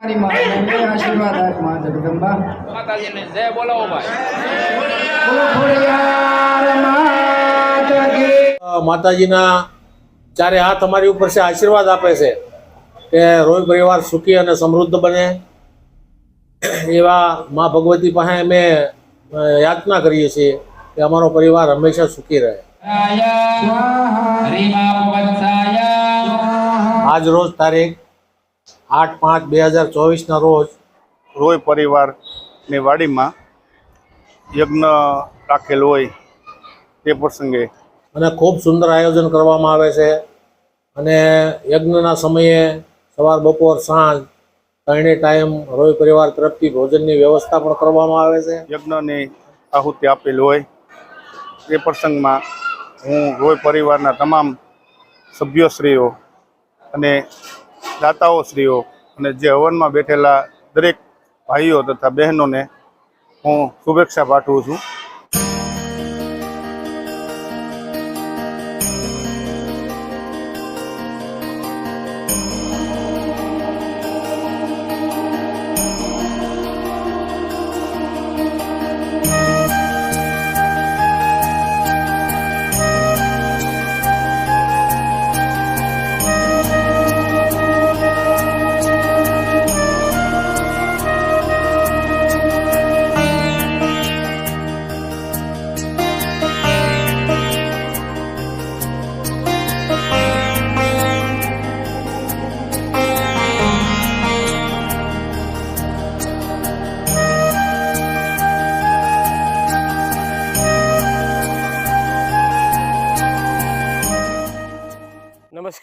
આશીર્વાદમાં જગદંબા માતાજીને જય બોલાવો ભાઈ. ચારે હાથ અમારી ઉપર છે આશીર્વાદ આપે છે કે રોય પરિવાર સુખી અને સમૃદ્ધ બને. એવા મા ભગવતી પાસે અમે યાચના કરીએ છીએ કે અમારો પરિવાર હંમેશા સુખી રહે. આજ રોજ તારીખ આઠ પાંચ બે હજાર ચોવીસના રોજ રોય પરિવારની વાડીમાં યજ્ઞ રાખેલ હોય તે પ્રસંગે અને ખૂબ સુંદર આયોજન કરવામાં આવે છે. અને યજ્ઞના સમયે સવાર, બપોર, સાંજ ત્રણે ટાઈમ રોય પરિવાર તરફથી ભોજનની વ્યવસ્થા પણ કરવામાં આવે છે. યજ્ઞની આહુતિ આપેલ હોય તે પ્રસંગમાં હું રોય પરિવારના તમામ સભ્યશ્રીઓ અને દાતાઓશ્રીઓ અને જે હવનમાં બેઠેલા દરેક ભાઈઓ તથા બહેનોને હું શુભેચ્છા પાઠવું છું.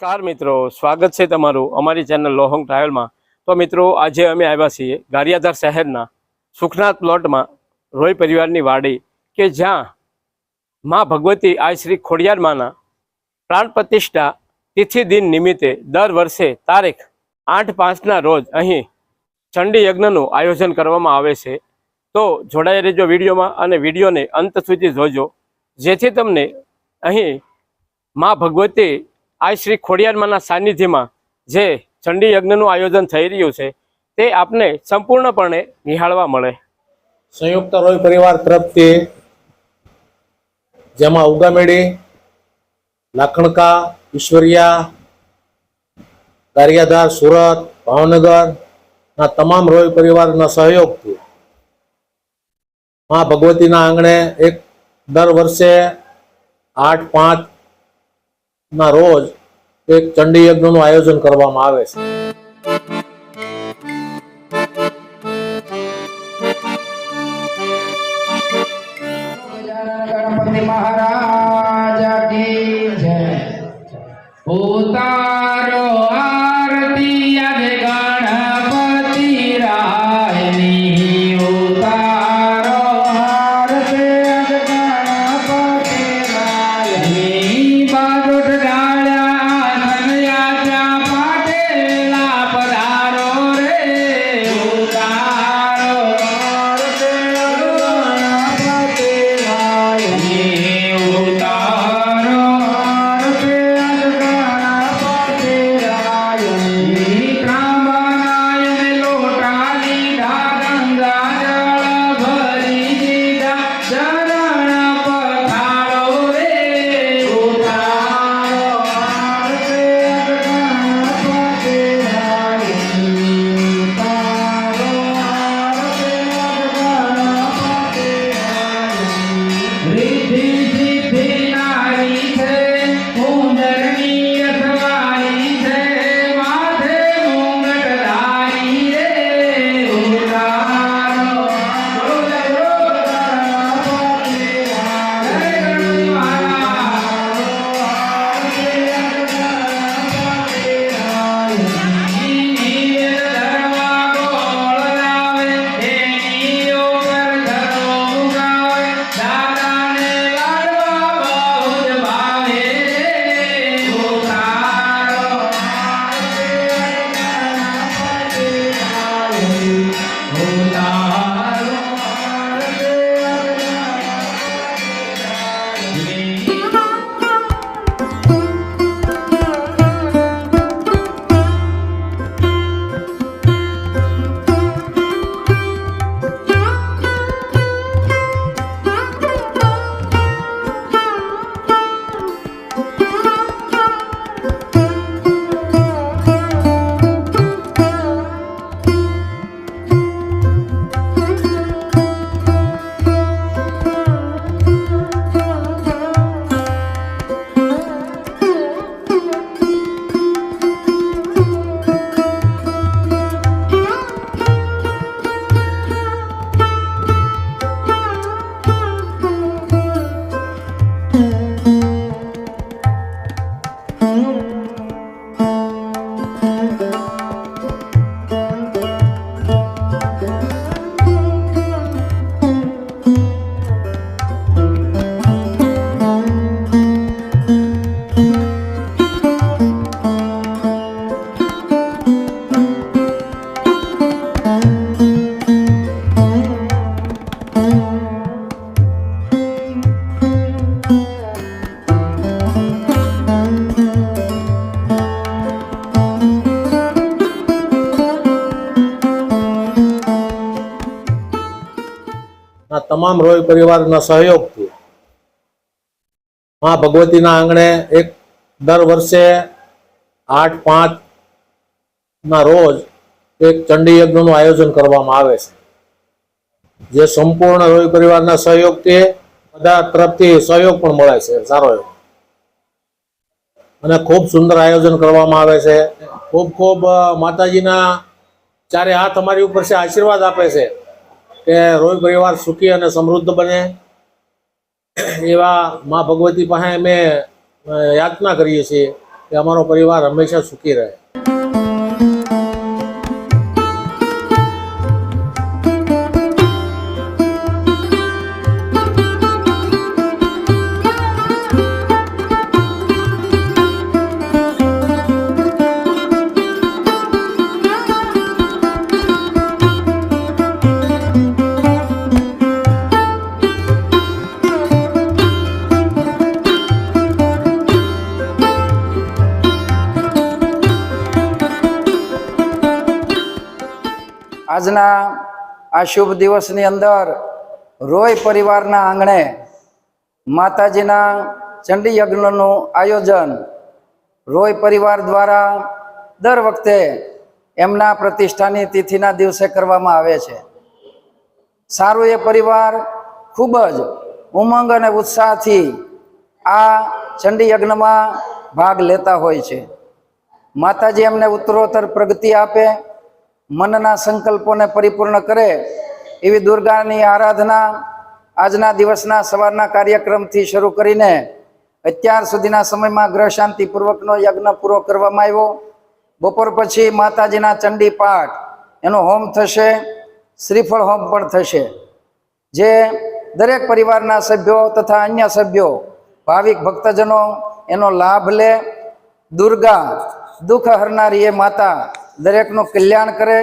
નમસ્કાર મિત્રો, સ્વાગત છે તમારું અમારી ચેનલ લોહંગ ટ્રાવેલમાં તો મિત્રો, આજે અમે આવ્યા છીએ ગારિયાધાર શહેરના સુખનાથ પ્લોટમાં રોય પરિવારની વાડી કે જ્યાં માં ભગવતી આ શ્રી ખોડિયાર માના પ્રાણ પ્રતિષ્ઠા તિથિ દિન નિમિત્તે દર વર્ષે તારીખ આઠ પાંચના રોજ અહીં ચંડી યજ્ઞનું આયોજન કરવામાં આવે છે. તો જોડાઈ રહેજો વિડીયોમાં અને વિડીયોને અંત સુધી જોજો. જેથી તમને અહીં માં ભગવતી આ શ્રી ખોડિયારમાંના સાનિધ્યમાં જે ચંડી યજ્ઞનું આયોજન થઈ રહ્યું છે, તે આપને સંપૂર્ણપણે નિહાળવા મળે. સંયુક્ત રોય પરિવાર તરફથી જેમાં ઉગામેડી, લાખણકા, ઈશ્વરિયા, કારિયાધાર, સુરત ભાવનગરના તમામ રોય પરિવારના સહયોગથી મા ભગવતીના આંગણે એક દર વર્ષે આઠ પાંચ ના રોજ એક ચંડી યજ્ઞનું આયોજન કરવામાં આવે છે મહારાજ તમામ રોય પરિવારના સહયોગથી માં ભગવતીના આંગણે એક દર વર્ષે આઠ પાંચ ના રોજ એક ચંડી યજ્ઞનું આયોજન કરવામાં આવે છે. જે સંપૂર્ણ રોય પરિવારના સહયોગથી બધા તરફથી સહયોગ પણ મળે છે, સારો એવો. અને ખૂબ સુંદર આયોજન કરવામાં આવે છે. ખૂબ ખૂબ માતાજીના ચારે હાથ અમારી ઉપર છે, આશીર્વાદ આપે છે. કે રોય પરિવાર સુખી અને સમૃદ્ધ બને. એવા મા ભગવતી પાસે અમે યાચના કરીએ છીએ કે અમારો પરિવાર હંમેશા સુખી રહે. આજના આ શુભ દિવસની અંદર રોય પરિવારના આંગણે માતાજીના ચંડી યજ્ઞનું આયોજન રોય પરિવાર દ્વારા દર વખતે એમના પ્રતિષ્ઠાની તિથિના દિવસે કરવામાં આવે છે. સારું એ પરિવાર ખૂબ જ ઉમંગ અને ઉત્સાહથી આ ચંડી યજ્ઞમાં ભાગ લેતા હોય છે. માતાજી એમને ઉત્તરોત્તર પ્રગતિ આપે મનના સંકલ્પોને પરિપૂર્ણ કરે એવી દુર્ગાની આરાધના આજના દિવસના સવારના કાર્યક્રમથી શરૂ કરીને અત્યાર સુધીના સમયમાં ગ્રહ શાંતિપૂર્વકનો યજ્ઞ પૂરો કરવામાં આવ્યો. બપોર પછી માતાજીના ચંડી પાઠ, એનો હોમ થશે, શ્રીફળ હોમ પણ થશે. જે દરેક પરિવારના સભ્યો તથા અન્ય સભ્યો, ભાવિક ભક્તજનો એનો લાભ લે. દુર્ગા દુઃખ હરનારી એ માતા દરેકનું કલ્યાણ કરે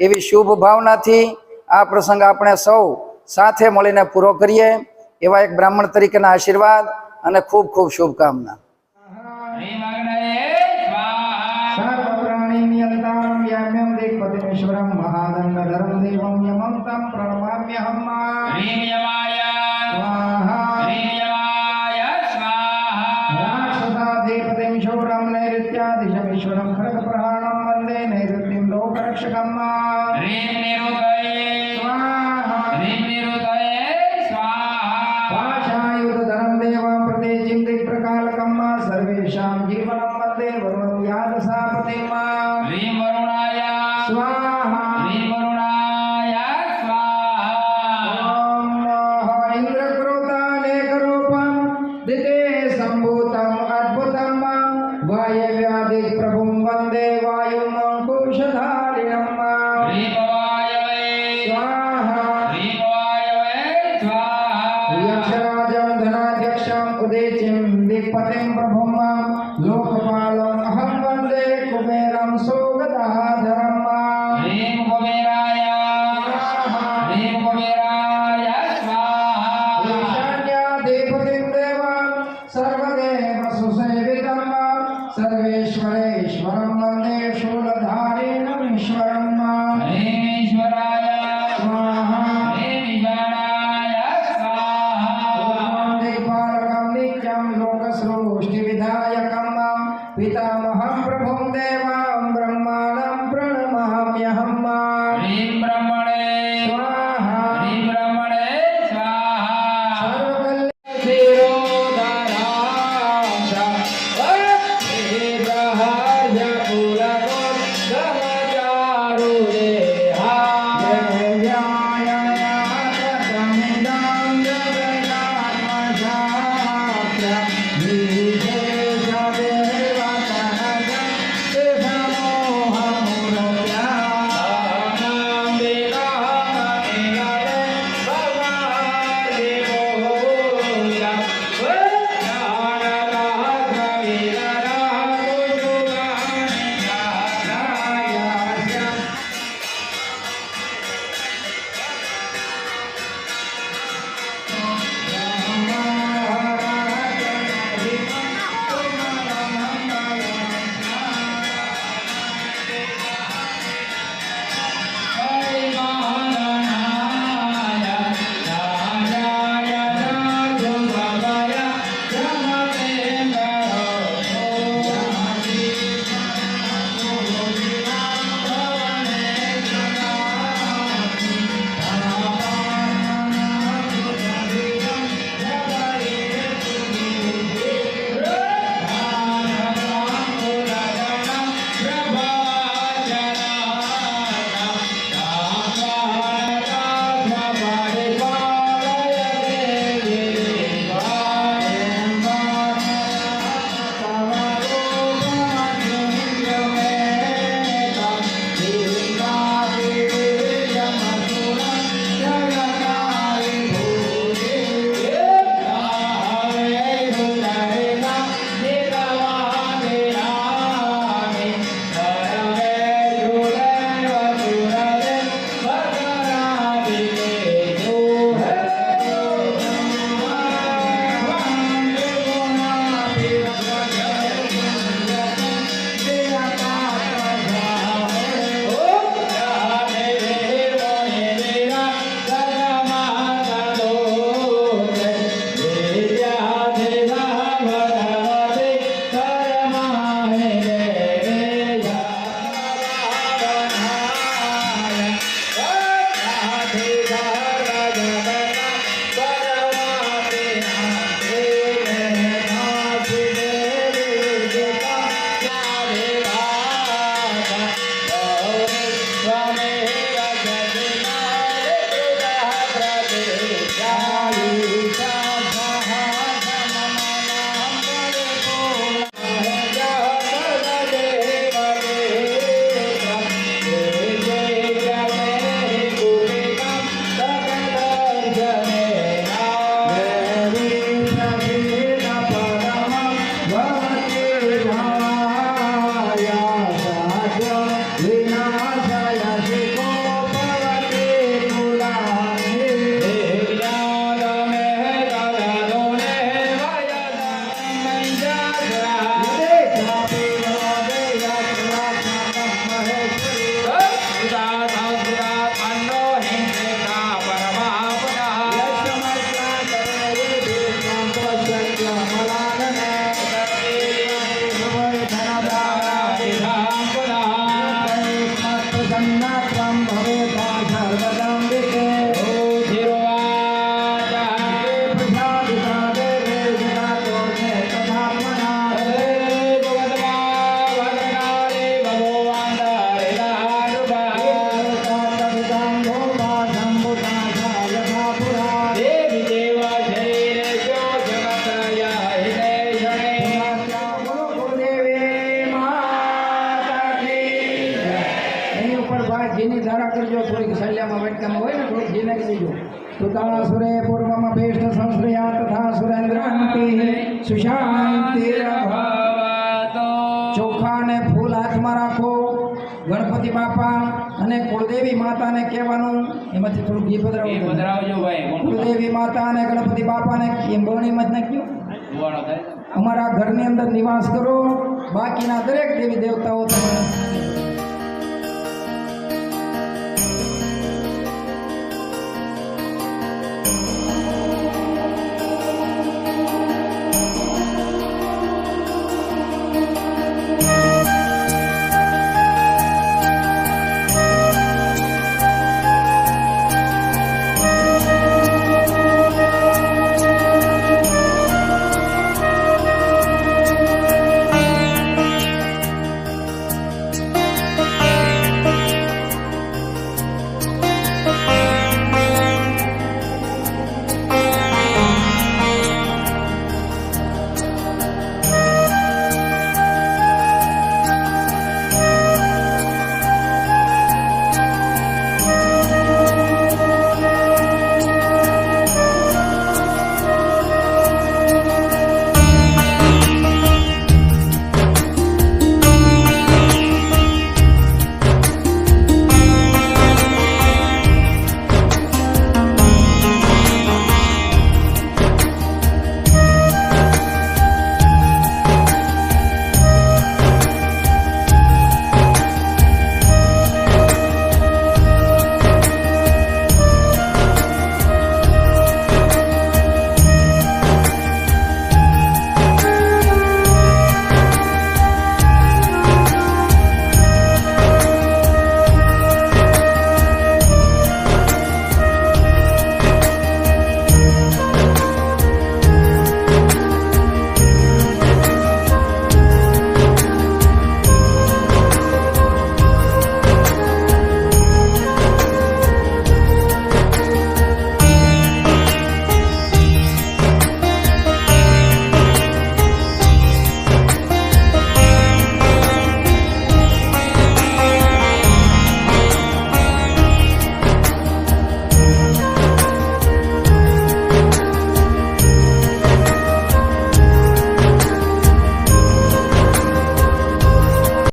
એવી શુભ ભાવનાથી આ પ્રસંગ આપણે સૌ સાથે મળીને પૂરો કરીએ એવા એક બ્રાહ્મણ તરીકેના આશીર્વાદ અને ખૂબ ખૂબ શુભકામના. સ્વાહા सर्वकालकम् सर्वेषां जीवनं वन्दे वरुणव्यादसापतिम् ह्रीं वरुणाया ಸಂಸೋಗತಃ ಧರ सन्नात्वं भवेत् सर्वदाम्बिके કરજો થોડીક શૈલ્યામાં વેટકામાં હોય ને થોડીક ઘી નાખી દેજો. સુતાસુરે પૂર્વમાં ભેષ્ટ સંશ્રયા તથા સુરેન્દ્રાંતિ સુશાંતિ ચોખા ને ફૂલ હાથમાં રાખો ગણપતિ બાપા અને કુળદેવી માતાને કહેવાનું. એમાંથી થોડું ઘી એ પધરાવો પધરાવજો ભાઈ કુળદેવી માતા અને ગણપતિ બાપાને એમ બરણીમાં જ નાખ્યું અમારા ઘરની અંદર નિવાસ કરો. બાકીના દરેક દેવી દેવતાઓ તમારા